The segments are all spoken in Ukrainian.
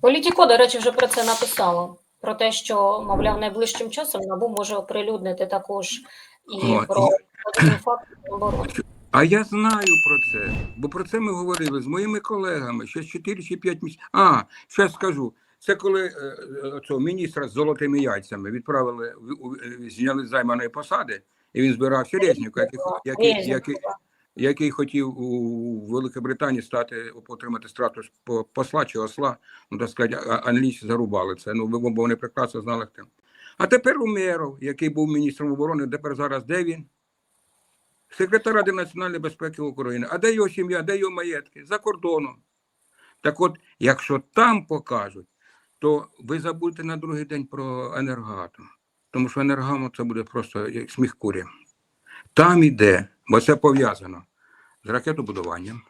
Політіко, до речі, вже про це написало. Про те, що, мовляв, найближчим часом НАБУ може оприлюднити також і О, про один факт оборони. А я знаю про це, бо про це ми говорили з моїми колегами ще 4 чи 5 місяців. А, ще скажу. Це коли е, е, цього міністра з золотими яйцями відправили, е, зняли з займаної посади, і він збирав Серезнюка, який, який, який, який хотів у Великобританії стати, отримати статус посла чи осла, ну так сказати, англійці зарубали це. Ну, бо вони прекрасно знали хто. А тепер Умеров, який був міністром оборони, тепер зараз де він? Секретар Ради національної безпеки України. А де його сім'я, де його маєтки? За кордоном. Так от, якщо там покажуть, то ви забудете на другий день про енергоатом. Тому що енергоатом це буде просто як сміх курі. Там іде, бо це пов'язано з ракетобудуванням,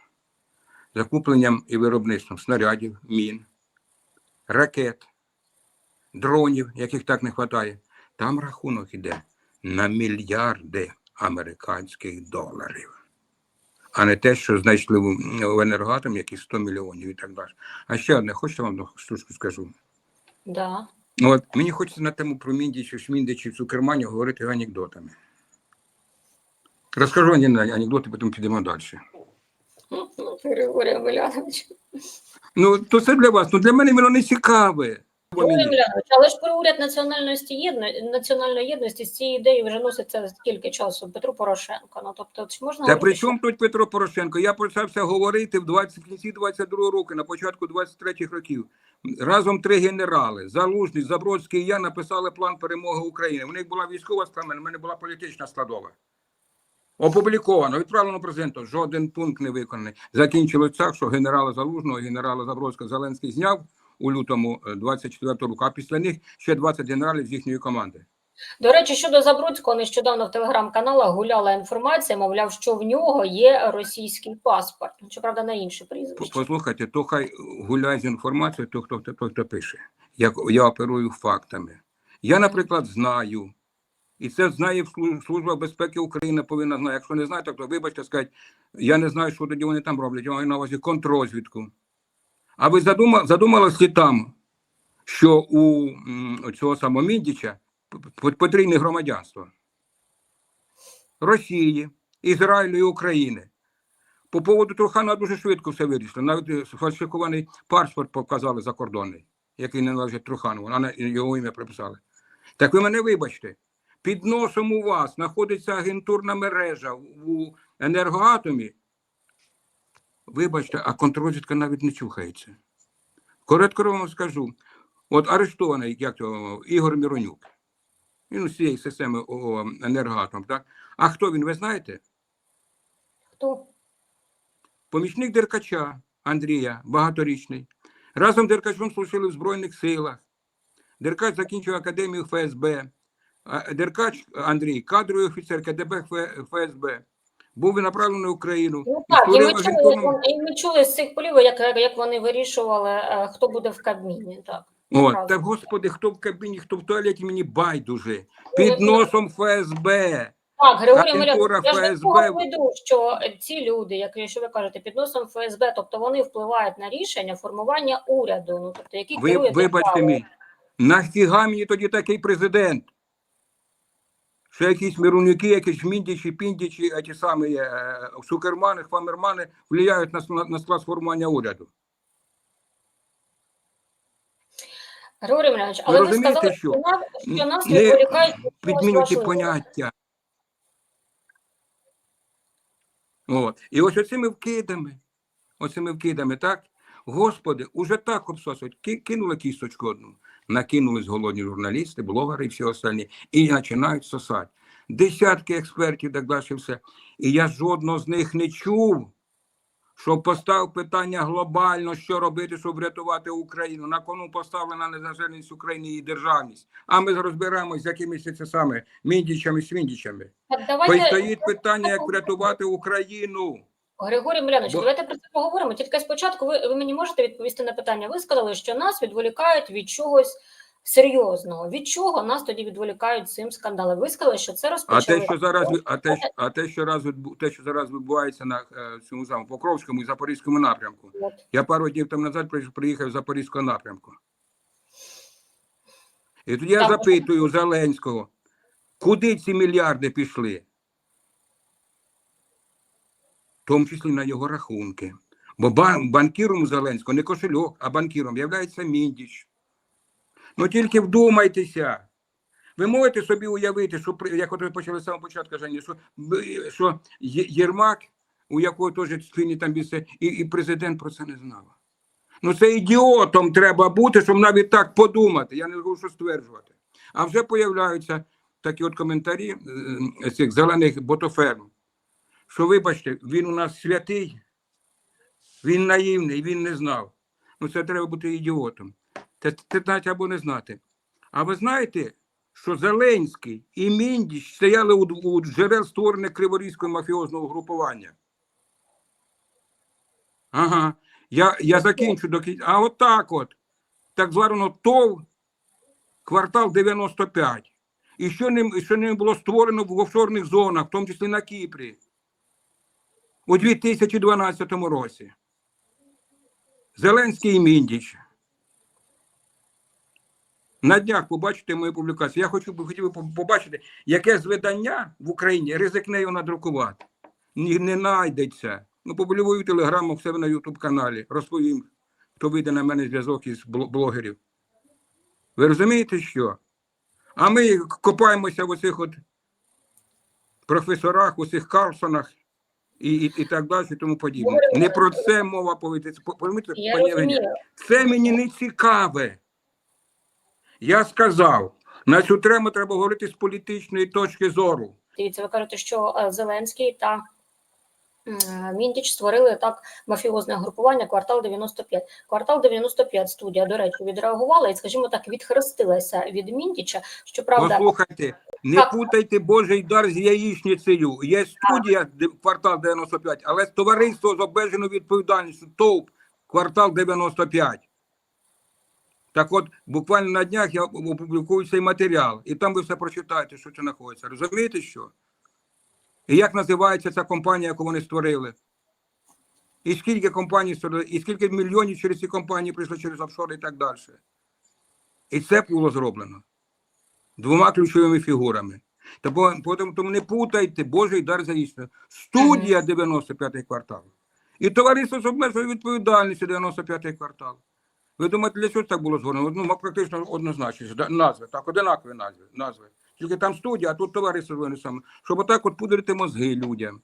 закупленням і виробництвом снарядів, мін, ракет, дронів, яких так не вистачає. Там рахунок іде на мільярди американських доларів, а не те, що знайшли в енергоатом, якісь 100 мільйонів і так далі. А ще одне, хочете вам штучку скажу? Да. Ну, От мені хочеться на тему про Міндічів, Шміндичів, Цукерманів говорити анекдотами. Розкажу один анекдоти, потім підемо далі. Григорій Емельянович. Ну, то це для вас, ну для мене воно не цікаве. Григорій але ж про уряд національності єдно... національної єдності з цієї ідеї вже носиться скільки часу Петру Порошенко. Ну тобто, чи можна Та говорити, при чому тут Петро Порошенко? Я почався говорити в 20, в кінці 22 року, на початку 23-х років. Разом три генерали: Залужний, Забродський і я написали план перемоги України. У них була військова сторона, в мене була політична складова. Опубліковано, відправлено президенту. Жоден пункт не виконаний. Закінчилось так, що генерала Залужного, генерала Забродського Зеленський зняв у лютому е, 24 року, а після них ще 20 генералів з їхньої команди. До речі, щодо Забродського, нещодавно в телеграм-каналах гуляла інформація, мовляв, що в нього є російський паспорт. Ну, Щоправда, на інше прізвище. Послухайте, то хай гуляє з інформацією, то хто, хто, хто, хто пише. Як я оперую фактами. Я, наприклад, знаю, і це знає Служба безпеки України повинна знати. Якщо не знаєте, то вибачте, скажіть, я не знаю, що тоді вони там роблять. Я маю на увазі контррозвідку. А ви задума, задумалися там, що у цього самого Міндіча потрійне громадянство Росії, Ізраїлю і України. По поводу Трухана дуже швидко все вирішили. Навіть е, сфальсифікований паспорт показали закордонний, який не належить Труханову, а його ім'я приписали. Так ви мене вибачте. Під носом у вас знаходиться агентурна мережа у енергоатомі. Вибачте, а контррозвідка навіть не чухається. Коротко вам скажу: от арештований, як то, Ігор Міронюк. Він з цієї системи о, енергоатом, так? А хто він, ви знаєте? Хто? помічник Деркача Андрія, багаторічний. Разом з Деркачом служили в Збройних силах. Деркач закінчив академію ФСБ. Деркач Андрій, кадровий офіцер КДБ ФСБ. Був направлений в Україну. Ну так, і створив ми чули, як і ми чули з цих полів, як, як вони вирішували, е, хто буде в Кабміні. Так. Правда. так, господи, хто в кабіні, хто в туалеті, мені байдуже. Під носом ФСБ. Так, Григорій Агентура я ж ФСБ. веду, що ці люди, як що ви кажете, під носом ФСБ, тобто вони впливають на рішення формування уряду, ну тобто який Ви, вибачте мені, нафіга мені тоді такий президент? Що якісь миронюки, якісь міндічі, піндічі, а ті самі е, сукермани, хвамермани впливають на, на, на склад формування уряду. Григорій Емельянович, але ви, розумієте, сказали, що? що нас, Не відволікають від Підмінюйте поняття. От. І ось оцими вкидами, оцими вкидами, так? Господи, уже так обсосують. Кинули кісточку одну, накинулись голодні журналісти, блогери і всі останні, і починають сосати. Десятки експертів, так далі все. І я жодного з них не чув, що постав питання глобально, що робити, щоб врятувати Україну. На кону поставлена незалежність України і державність. А ми розбираємось з якимись це саме міндічами, свіндічами. Давайте, стоїть питання, як врятувати Україну. Григорій Милянович, Бо- давайте про це поговоримо. Тільки спочатку ви, ви мені можете відповісти на питання. Ви сказали, що нас відволікають від чогось серйозного. Від чого нас тоді відволікають цим скандалом? Ви сказали, що це А те, що зараз а те, що- а те, що раз те, що зараз відбувається на е, цьому самому Покровському і Запорізькому напрямку. От. Я пару днів тому назад приїхав з Запорізького напрямку. І тоді я Так. запитую Зеленського, куди ці мільярди пішли? В тому числі на його рахунки. Бо банкіром у Зеленського не кошельок, а банкіром являється Міндіч. Ну тільки вдумайтеся. Ви можете собі уявити, що як от ви почали з самого початку, Женя, що, що Єрмак, у якого теж спільні там біси, і, і президент про це не знав. Ну це ідіотом треба бути, щоб навіть так подумати. Я не можу що стверджувати. А вже появляються такі от коментарі е, з цих зелених ботоферм, що, вибачте, він у нас святий, він наївний, він не знав. Ну це треба бути ідіотом. Це, це знати або не знати. А ви знаєте, що Зеленський і Міндіч стояли у, у джерел створених Криворізького мафіозного групування? Ага. Я, я закінчу до кінця. А от так от. Так звано ТОВ квартал 95. І що ним, що ним було створено в офшорних зонах, в тому числі на Кіпрі, у 2012 році. Зеленський і Міндіч. На днях побачите мою публікацію. Я хочу хотів би побачити, яке з видання в Україні ризикне його надрукувати. Ні, не знайдеться. Ну, публікую телеграму в себе на Ютуб каналі. Розповім, хто вийде на мене зв'язок із блогерів. Ви розумієте, що? А ми копаємося в оцих от професорах, у цих Карлсонах і, і, і так далі, і тому подібне. Не про це мова повинна. Це, мені не цікаве. Я сказав, на цю тему треба говорити з політичної точки зору. Дивіться, ви кажете, що е, Зеленський та Міндіч створили так мафіозне групування квартал 95. Квартал 95 студія, до речі, відреагувала і, скажімо так, відхрестилася від Міндіча. Щоправда, Послухайте, не Так. путайте Божий дар з яєчницею. Є студія квартал 95, але товариство з обмеженою відповідальністю ТОВ квартал 95. Так от, буквально на днях я опублікую цей матеріал, і там ви все прочитаєте, що це знаходиться. Розумієте що? І як називається ця компанія, яку вони створили? І скільки компаній створили, і скільки мільйонів через ці компанії прийшло через офшори і так далі. І це було зроблено двома ключовими фігурами. Тому, тому, не путайте Божий дар за істину. Студія 95-й квартал. І товариство з обмеженою відповідальністю 95-й квартал. Ви думаєте, для чого так було згодено? Ну, практично однозначно. Назви, так, одинакові назви. назви. Тільки там студія, а тут товариство воно саме. Щоб отак от пудрити мозги людям,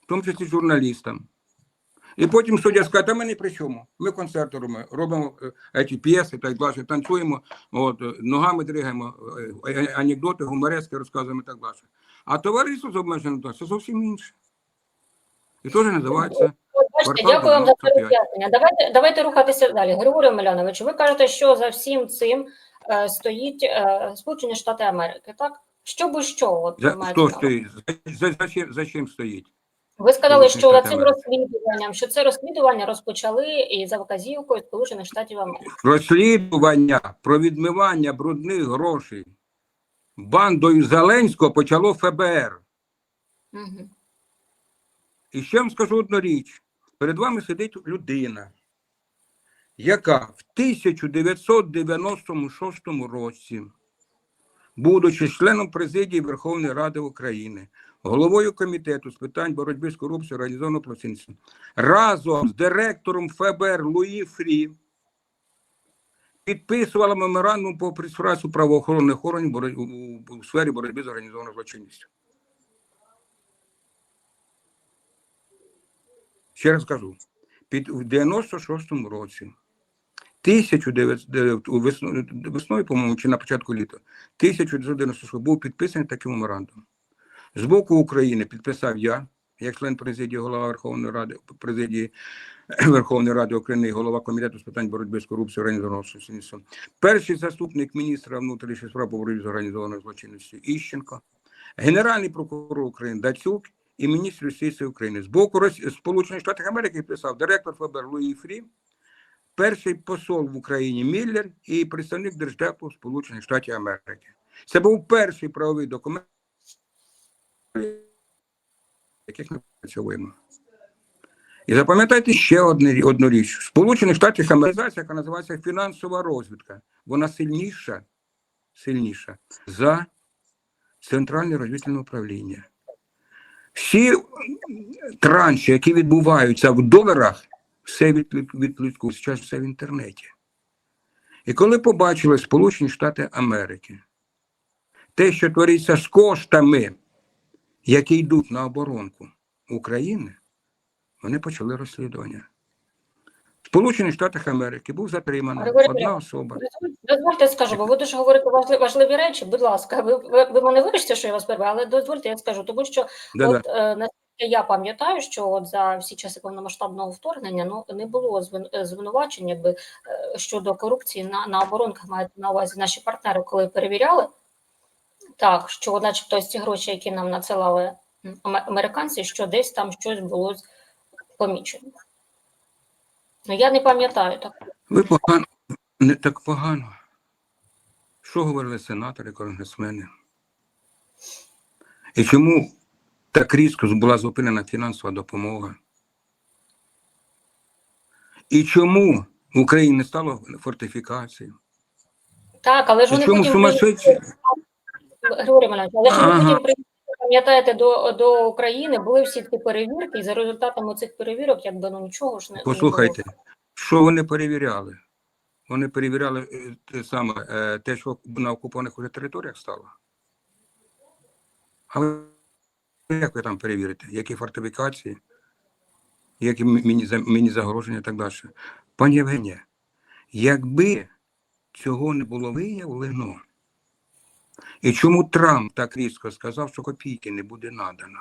в тому числі журналістам. І потім суддя скаже, та ми не при чому. Ми концерти робимо, робимо е, ці п'єси, так далі, танцюємо, от, ногами дригаємо, е, е, анекдоти, гуморески розказуємо і так далі. А товариство з обмеженим це зовсім інше. І теж називається бачите, дякую вам за це 95. роз'яснення. Давайте, давайте рухатися далі. Григорій Милянович, ви кажете, що за всім цим е, стоїть е, Сполучені Штати Америки, так? Що би що? От, за, хто стоїть, за, за, за, чим, за чим стоїть. Ви сказали, що за цим розслідуванням, що це розслідування розпочали і за вказівкою Сполучених Штатів Америки. Розслідування про відмивання брудних грошей бандою Зеленського почало ФБР. Угу. І ще вам скажу одну річ. Перед вами сидить людина, яка в 1996 році, будучи членом президії Верховної Ради України, головою комітету з питань боротьби з корупцією організованого злочинця, разом з директором ФБР Луї Фрі підписувала меморандум по співпрацю правоохоронних органів у сфері боротьби з організованою злочинністю. Ще раз кажу, під в 96-му році, 1900, весною, по-моєму, чи на початку літа, 1996 був підписаний такий меморандум. З боку України підписав я, як член президії, голова Верховної Ради, президії Верховної Ради України, і голова комітету з питань боротьби з корупцією організованого злочинства. Перший заступник міністра внутрішніх справ по боротьбі з організованою злочинністю Іщенко, генеральний прокурор України Дацюк і міністр юстиції України. З боку Росії, Сполучених Штатів Америки писав директор ФБР Луї Фрі перший посол в Україні Міллер і представник Держдепу Сполучених Штатів Америки. Це був перший правовий документ, яких ми працюємо. І запам'ятайте ще одне, одну річ. Сполучених Штатах Америкація, яка називається фінансова розвідка, вона сильніша, сильніша за Центральне розвідувальне управління. Всі транші, які відбуваються в доларах, все відлюдку, зараз все в інтернеті. І коли побачили Сполучені Штати Америки, те, що твориться з коштами, які йдуть на оборонку України, вони почали розслідування. В Сполучених Штатах Америки був затримана Григорій одна особа. Дозвольте скажу, бо ви дуже говорите важливі, важливі речі. Будь ласка, ви, ви, ви мене вибачте, що я вас перебив, але дозвольте, я скажу, тому що Да-да. от е, наскільки я пам'ятаю, що от за всі часи повномасштабного вторгнення ну не було звин- е, звинувачень, якби е, щодо корупції на, на оборонках мають на увазі наші партнери, коли перевіряли. Так, що, начебто, ці гроші, які нам надсилали американці, що десь там щось було помічено. Ну, я не пам'ятаю так. Ви погано, не так погано. Що говорили сенатори, конгресмени? І чому так різко була зупинена фінансова допомога? І чому в Україні не стало фортифікацій? Так, але ж вони потім? Григорій Іванович, але ж вони потім пам'ятаєте, до, до України були всі ці перевірки, і за результатами цих перевірок, якби ну нічого ж не не Послухайте, що вони перевіряли? Вони перевіряли е, те саме е, те, що на окупованих уже територіях стало. А ви як ви там перевірите? Які фортифікації, які міні, за- міні-загороження і так далі? Пані Євгенія, якби цього не було виявлено, і чому Трамп так різко сказав, що копійки не буде надано?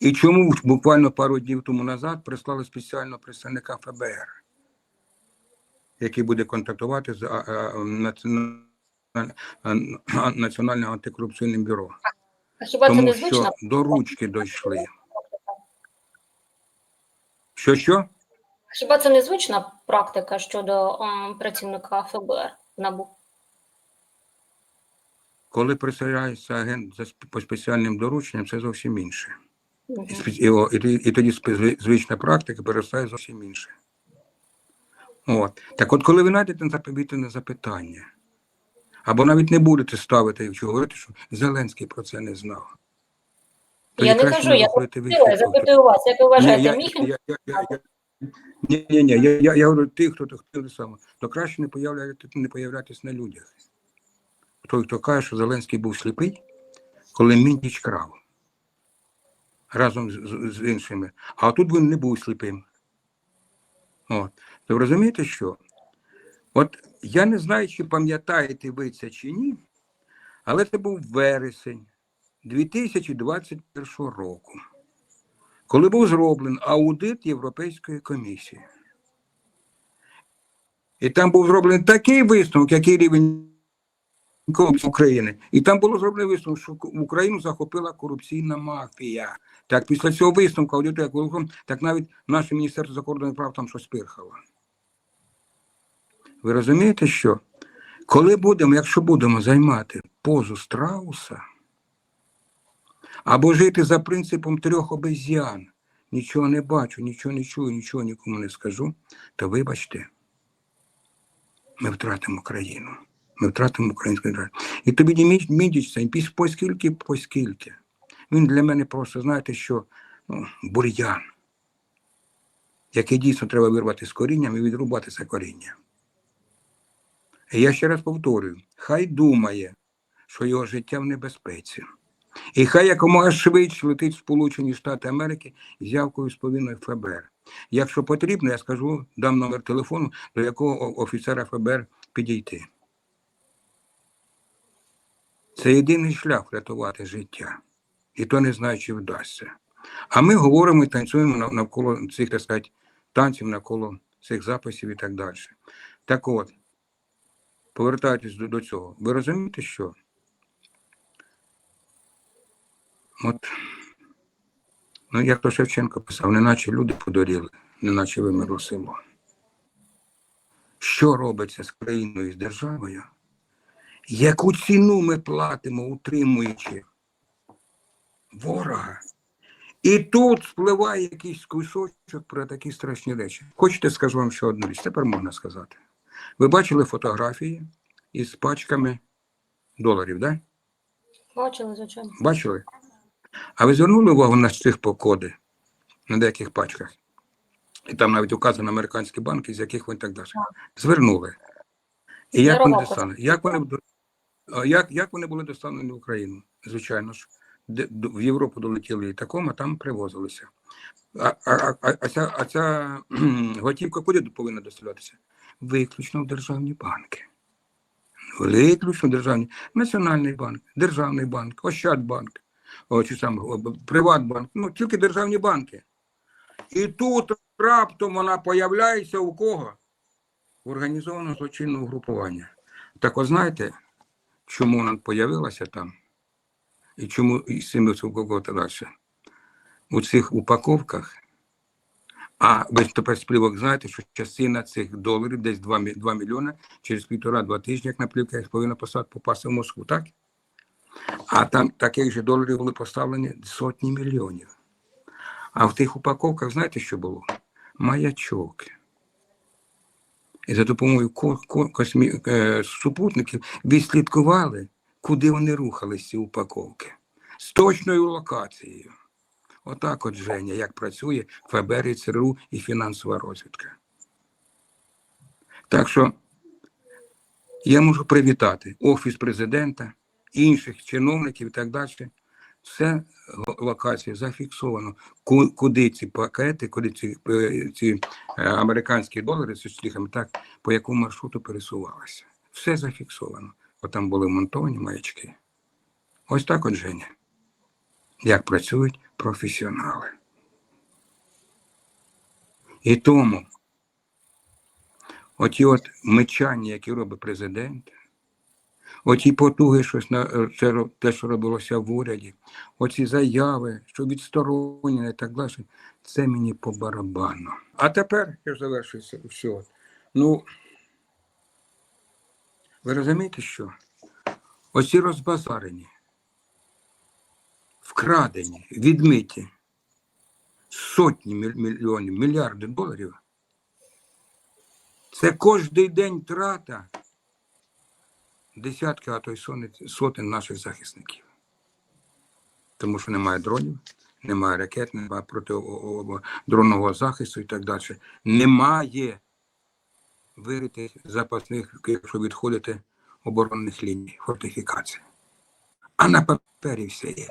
І чому буквально пару днів тому назад прислали спеціального представника ФБР, який буде контактувати з національним, антикорупційним бюро? Хіба Тому що до ручки дійшли. Що що? Хіба це не звична практика щодо ем, працівника ФБР НАБУ? Коли присягається агент за по спеціальним дорученням, це зовсім інше. І, і, і, тоді- і тоді звична практика перестає зовсім інше. От. Так от, коли ви знайдете запобітне запитання, або навіть не будете ставити, чи говорити, що Зеленський про це не знав. Я не кажу, я виходити запитую, запитую вас, як ви Ні, вважаєте, я, міг я, я, я, я, ні, ні, ні, я, я, я говорю тих, хто хотів саме, то краще не появляти, не появлятись на людях. Той, хто каже, що Зеленський був сліпий, коли Міндіч крав разом з, з, іншими. А тут він не був сліпим. От. То ви розумієте, що? От я не знаю, чи пам'ятаєте ви це чи ні, але це був вересень 2021 року коли був зроблений аудит Європейської комісії. І там був зроблений такий висновок, який рівень України. І там було зроблено висновок, що Україну захопила корупційна мафія. Так, після цього висновку аудиту, як великом, так навіть наше Міністерство закордонних прав там щось пирхало. Ви розумієте, що коли будемо, якщо будемо займати позу страуса, або жити за принципом трьох обезьян. Нічого не бачу, нічого не чую, нічого нікому не скажу, то вибачте, ми втратимо країну. Ми втратимо українську державу. І тобі Діміч Мідіч це піс поскільки, поскільки. Він для мене просто, знаєте, що ну, бур'ян, який дійсно треба вирвати з корінням і відрубати це коріння. І я ще раз повторюю: хай думає, що його життя в небезпеці. І хай якомога швидше летить в Сполучені Штати Америки з явкою з ФБР. Якщо потрібно, я скажу, дам номер телефону, до якого офіцера ФБР підійти. Це єдиний шлях врятувати життя. І то не знаю, чи вдасться. А ми говоримо і танцюємо навколо цих, так сказати, танців, навколо цих записів і так далі. Так от, повертаючись до, до цього, ви розумієте, що? От, ну, як то Шевченко писав, неначе люди подоріли, неначе вимерло село. що робиться з країною і з державою, яку ціну ми платимо, утримуючи ворога. І тут спливає якийсь кусочок про такі страшні речі. Хочете, скажу вам ще одну річ, тепер можна сказати. Ви бачили фотографії із пачками доларів, да? Бачили, звичайно. Бачили? А ви звернули увагу на цих коди на деяких пачках? І там навіть указано американські банки, з яких вони так далі. Звернули. І як вони достануть? Як вони, а як, як вони були доставлені в Україну? Звичайно ж, де, в Європу долетіли літаком, а там привозилися. А, а, а, а, а ця, а ця готівка куди повинна доставлятися? Виключно в державні банки. Виключно державні. Національний банк, Державний банк, Ощадбанк, о, чи сам о, Приватбанк, ну тільки державні банки. І тут раптом вона появляється у кого? В організованого злочинного групування. Так от знаєте, чому вона появилася там? І чому цими та далі? У цих упаковках. А ви тепер сплівок знаєте, що частина цих доларів, десь 2, 2 мільйони, через півтора-два тижні, як на плівках, повинна попасти в Москву, так? А там таких же доларів були поставлені сотні мільйонів. А в тих упаковках, знаєте, що було? Маячок. І за допомогою ко- ко- космі... е, супутників відслідкували, куди вони рухались, ці упаковки. З точною локацією. Отак от, Женя, як працює ФБР, ЦРУ і фінансова розвідка. Так що я можу привітати Офіс президента, інших чиновників і так далі. Все локація зафіксовано. Куди ці пакети, куди ці, е, ці е, американські долари з штрихами, так, по якому маршруту пересувалися. Все зафіксовано. Бо там були монтовані маячки. Ось так от, Женя. Як працюють професіонали. І тому оті от мечання, які робить президент, оті потуги, щось на е, це, те, що робилося в уряді, оці заяви, що відсторонення і так далі, це мені по барабану. А тепер я ж завершую все. Ну, ви розумієте, що? Оці розбазарені, вкрадені, відмиті сотні мільйонів, мільярди доларів. Це кожний день трата десятки, а то й сотень, наших захисників. Тому що немає дронів, немає ракет, немає протидронного захисту і так далі. Немає виритих запасних, якщо відходити, оборонних ліній, фортифікацій. А на папері все є.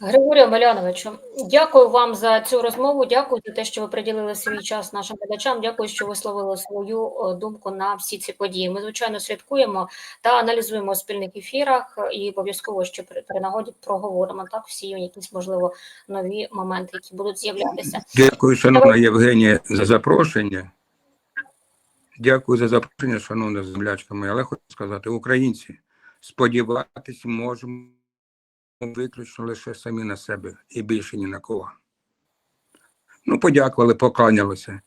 Григорію Омеляновичу, дякую вам за цю розмову. Дякую за те, що ви приділили свій час нашим глядачам. Дякую, що висловили свою е, думку на всі ці події. Ми звичайно слідкуємо та аналізуємо у спільних ефірах і обов'язково ще при, при нагоді проговоримо так всі якісь можливо нові моменти, які будуть з'являтися. Дякую, шановна Євгенія, за запрошення. Дякую за запрошення, шановна землячка моя. Але хочу сказати, українці, сподіватись можемо виключно лише самі на себе і більше ні на кого. Ну, подякували, покланялися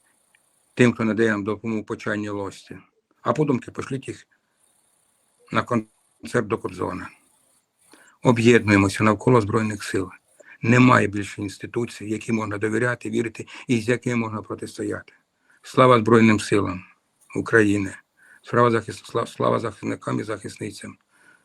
тим, хто надає нам допомогу почайній лості. А подумки пошліть їх на концерт до Кобзона. Об'єднуємося навколо Збройних сил. Немає більше інституцій, які можна довіряти, вірити і з якими можна протистояти. Слава Збройним силам України, слава захисникам і захисницям,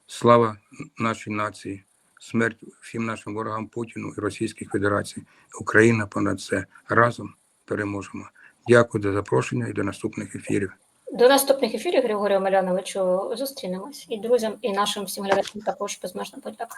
слава нашій нації, смерть всім нашим ворогам Путіну і Російській Федерації. Україна понад це разом переможемо. Дякую за запрошення і до наступних ефірів. До наступних ефірів, Григорію Омеляновичу, зустрінемось і друзям, і нашим всім глядачам також безмежна подяка.